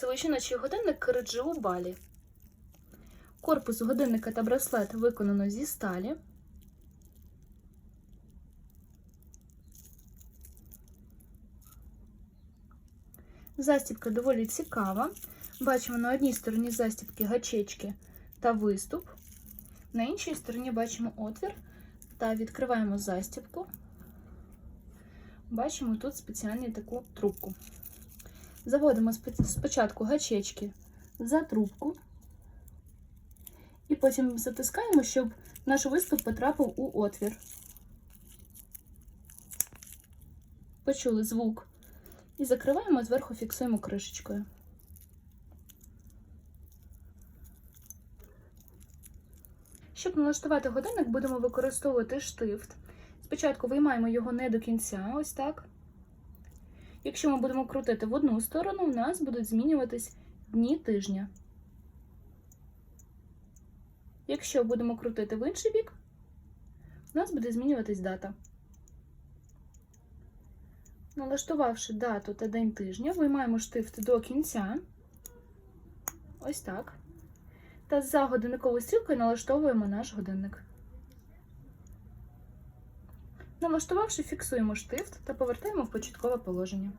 це вищиначий годинник Кириджу Балі. Корпус годинника та браслет виконано зі сталі. Застібка доволі цікава. Бачимо на одній стороні застібки гачечки та виступ. На іншій стороні бачимо отвір та відкриваємо застібку. Бачимо тут спеціальну таку трубку. Заводимо спочатку гачечки за трубку і потім затискаємо, щоб наш виступ потрапив у отвір. Почули звук. І закриваємо, зверху фіксуємо кришечкою. Щоб налаштувати годинник, будемо використовувати штифт. Спочатку виймаємо його не до кінця, ось так. Якщо ми будемо крутити в одну сторону, у нас будуть змінюватись дні тижня. Якщо будемо крутити в інший бік, у нас буде змінюватись дата. Налаштувавши дату та день тижня, виймаємо штифт до кінця. Ось так. Та за годинниковою стрілкою налаштовуємо наш годинник. Налаштувавши, фіксуємо штифт та повертаємо в початкове положення.